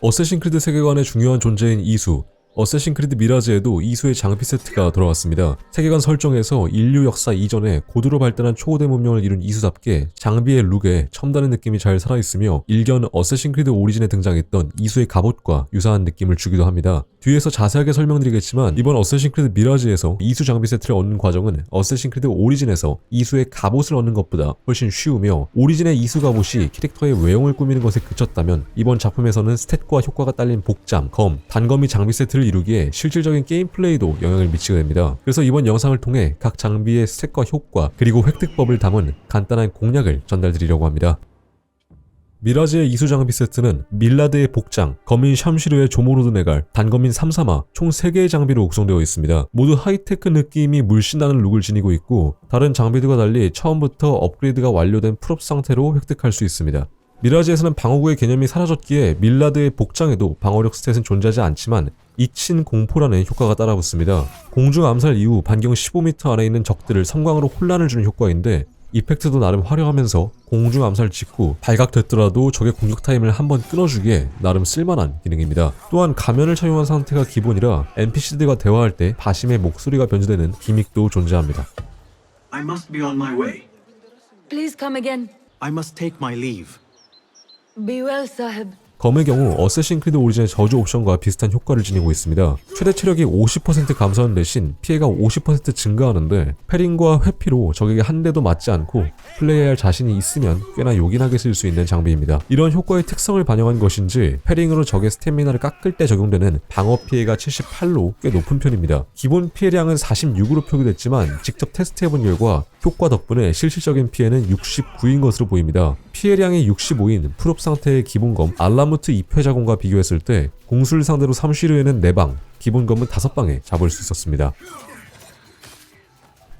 어쌔신 크리드 세계관의 중요한 존재인 이수. 어쌔신 크리드 미라즈에도 이수의 장비 세트가 돌아왔습니다. 세계관 설정에서 인류 역사 이전에 고도로 발달한 초고대 문명을 이룬 이수답게 장비의 룩에 첨단의 느낌이 잘 살아있으며 일견 어쌔신 크리드 오리진에 등장했던 이수의 갑옷과 유사한 느낌을 주기도 합니다. 뒤에서 자세하게 설명드리겠지만 이번 어쌔신 크리드 미라즈에서 이수 장비 세트를 얻는 과정은 어쌔신 크리드 오리진에서 이수의 갑옷을 얻는 것보다 훨씬 쉬우며 오리진의 이수 갑옷이 캐릭터의 외형을 꾸미는 것에 그쳤다면 이번 작품에서는 스탯과 효과가 딸린 복장, 검, 단검이 장비 세트를 이루기에 실질적인 게임 플레이도 영향을 미치게 됩니다. 그래서 이번 영상을 통해 각 장비의 스탯과 효과 그리고 획득법을 담은 간단한 공략을 전달드리려고 합니다. 미라즈의 이수 장비 세트는 밀라드의 복장, 거민 샴시르의 조모로드 네갈, 단거민 삼사마 총 3개의 장비로 구성되어 있습니다. 모두 하이테크 느낌이 물씬 나는 룩을 지니고 있고 다른 장비들과 달리 처음부터 업그레이드가 완료된 풀업 상태로 획득할 수 있습니다. 미라즈에서는 방어구의 개념이 사라졌기에 밀라드의 복장에도 방어력 스탯은 존재하지 않지만 이친 공포라는 효과가 따라붙습니다. 공중 암살 이후 반경 15m 안에 있는 적들을 섬광으로 혼란을 주는 효과인데 이펙트도 나름 화려하면서 공중 암살 직후 발각됐더라도 적의 공격 타임을 한번 끊어주기에 나름 쓸만한 기능입니다. 또한 가면을 착용한 상태가 기본이라 NPC들과 대화할 때 바심의 목소리가 변조되는 기믹도 존재합니다. I must be on my way. Please come again. I must take my leave. Be well, Sahib. 검의 경우 어쌔신 크리드 오리진의 저주 옵션과 비슷한 효과를 지니고 있습니다. 최대 체력이 50% 감소하는 대신 피해가 50% 증가하는데 패링과 회피로 적에게 한 대도 맞지 않고 플레이해야 할 자신이 있으면 꽤나 요긴하게 쓸 수 있는 장비입니다. 이런 효과의 특성을 반영한 것인지 패링으로 적의 스태미나를 깎을 때 적용되는 방어 피해가 78로 꽤 높은 편입니다. 기본 피해량은 46으로 표기됐지만 직접 테스트해본 결과 효과 덕분에 실질적인 피해는 69인 것으로 보입니다. 피해량이 65인 풀업 상태의 기본검 알 라무트 2패자공과 비교했을 때 공수를 상대로 3시르에는 4방, 기본 검은 5방에 잡을 수 있었습니다.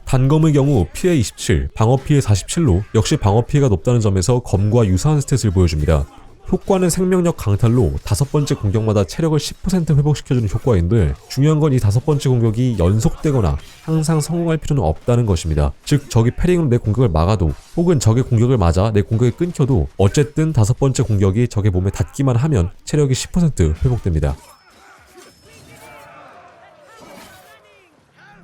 단검의 경우 피해 27, 방어 피해 47로 역시 방어 피해가 높다는 점에서 검과 유사한 스탯을 보여줍니다. 효과는 생명력 강탈로 다섯 번째 공격마다 체력을 10% 회복시켜주는 효과인데 중요한 건 이 다섯 번째 공격이 연속되거나 항상 성공할 필요는 없다는 것입니다. 즉 적이 패링으로 내 공격을 막아도 혹은 적의 공격을 맞아 내 공격이 끊겨도 어쨌든 다섯 번째 공격이 적의 몸에 닿기만 하면 체력이 10% 회복됩니다.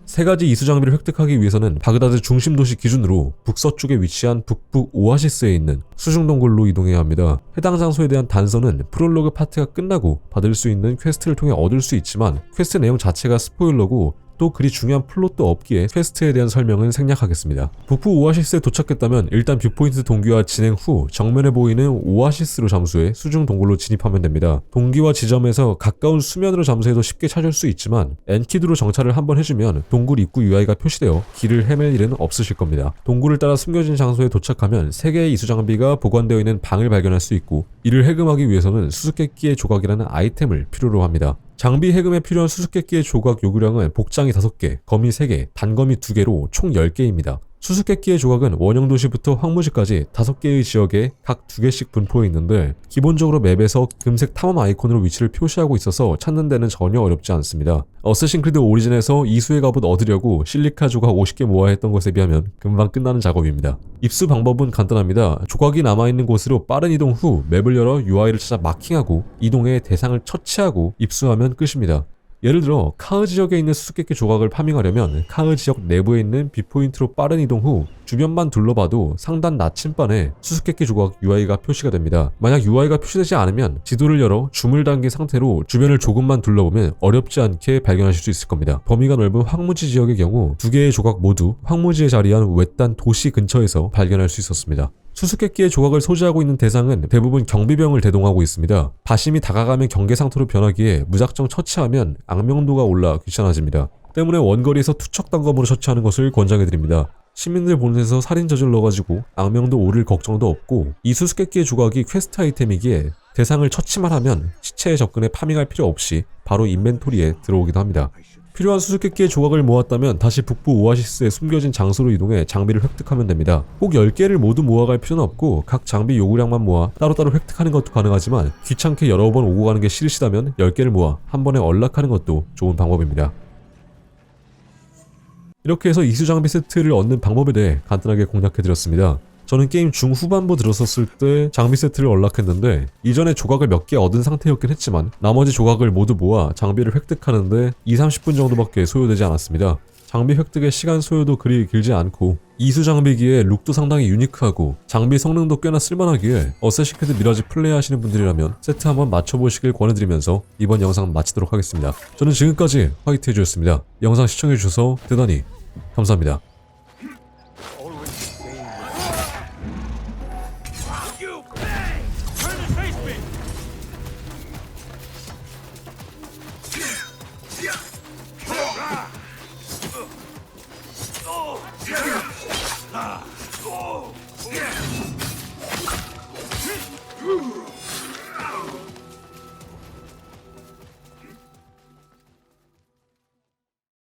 세 가지 이수 장비를 획득하기 위해서는 바그다드 중심 도시 기준으로 북서쪽에 위치한 북부 오아시스에 있는 수중 동굴로 이동해야 합니다. 해당 장소에 대한 단서는 프롤로그 파트가 끝나고 받을 수 있는 퀘스트를 통해 얻을 수 있지만 퀘스트 내용 자체가 스포일러고 또 그리 중요한 플롯도 없기에 퀘스트에 대한 설명은 생략하겠습니다. 북부 오아시스에 도착했다면 일단 뷰포인트 동기화 진행 후 정면에 보이는 오아시스로 잠수해 수중 동굴로 진입하면 됩니다. 동기화 지점에서 가까운 수면으로 잠수해도 쉽게 찾을 수 있지만 엔키드로 정찰을 한번 해주면 동굴 입구 UI가 표시되어 길을 헤맬 일은 없으실 겁니다. 동굴을 따라 숨겨진 장소에 도착하면 3개의 이수 장비가 보관되어 있는 방을 발견할 수 있고 이를 해금하기 위해서는 수수께끼의 조각이라는 아이템을 필요로 합니다. 장비 해금에 필요한 수수께끼의 조각 요구량은 복장이 5개, 검이 3개, 단검이 2개로 총 10개입니다. 수수께끼의 조각은 원형도시부터 황무지까지 5개의 지역에 각 2개씩 분포해 있는데 기본적으로 맵에서 금색 탐험 아이콘으로 위치를 표시하고 있어서 찾는 데는 전혀 어렵지 않습니다. 어쌔신 크리드 오리진에서 이수의 갑옷 얻으려고 실리카 조각 50개 모아야 했던 것에 비하면 금방 끝나는 작업입니다. 입수 방법은 간단합니다. 조각이 남아있는 곳으로 빠른 이동 후 맵을 열어 UI를 찾아 마킹하고 이동해 대상을 처치하고 입수하면 끝입니다. 예를 들어 카흐 지역에 있는 수수께끼 조각을 파밍하려면 카흐 지역 내부에 있는 비포인트로 빠른 이동 후 주변만 둘러봐도 상단 나침반에 수수께끼 조각 UI가 표시가 됩니다. 만약 UI가 표시되지 않으면 지도를 열어 줌을 당긴 상태로 주변을 조금만 둘러보면 어렵지 않게 발견하실 수 있을 겁니다. 범위가 넓은 황무지 지역의 경우 두 개의 조각 모두 황무지에 자리한 외딴 도시 근처에서 발견할 수 있었습니다. 수수께끼의 조각을 소지하고 있는 대상은 대부분 경비병을 대동하고 있습니다. 바심이 다가가면 경계 상태로 변하기에 무작정 처치하면 악명도가 올라 귀찮아집니다. 때문에 원거리에서 투척 단검으로 처치하는 것을 권장해드립니다. 시민들 데서 살인 저질러가지고 악명도 오를 걱정도 없고 이 수수께끼의 조각이 퀘스트 아이템이기에 대상을 처치만 하면 시체에 접근해 파밍할 필요 없이 바로 인벤토리에 들어오기도 합니다. 필요한 수수께끼의 조각을 모았다면 다시 북부 오아시스에 숨겨진 장소로 이동해 장비를 획득하면 됩니다. 꼭 10개를 모두 모아갈 필요는 없고 각 장비 요구량만 모아 따로따로 획득하는 것도 가능하지만 귀찮게 여러 번 오고 가는 게 싫으시다면 10개를 모아 한 번에 언락하는 것도 좋은 방법입니다. 이렇게 해서 이수 장비 세트를 얻는 방법에 대해 간단하게 공략해드렸습니다. 저는 게임 중후반부 들어섰을 때 장비 세트를 언락했는데 이전에 조각을 몇 개 얻은 상태였긴 했지만 나머지 조각을 모두 모아 장비를 획득하는데 2, 30분 정도밖에 소요되지 않았습니다. 장비 획득의 시간 소요도 그리 길지 않고 이수 장비기에 룩도 상당히 유니크하고 장비 성능도 꽤나 쓸만하기에 어쌔신 크드 미라지 플레이 하시는 분들이라면 세트 한번 맞춰보시길 권해드리면서 이번 영상 마치도록 하겠습니다. 저는 지금까지 화이트 해주였습니다. 영상 시청해주셔서 대단히 감사합니다. Oh!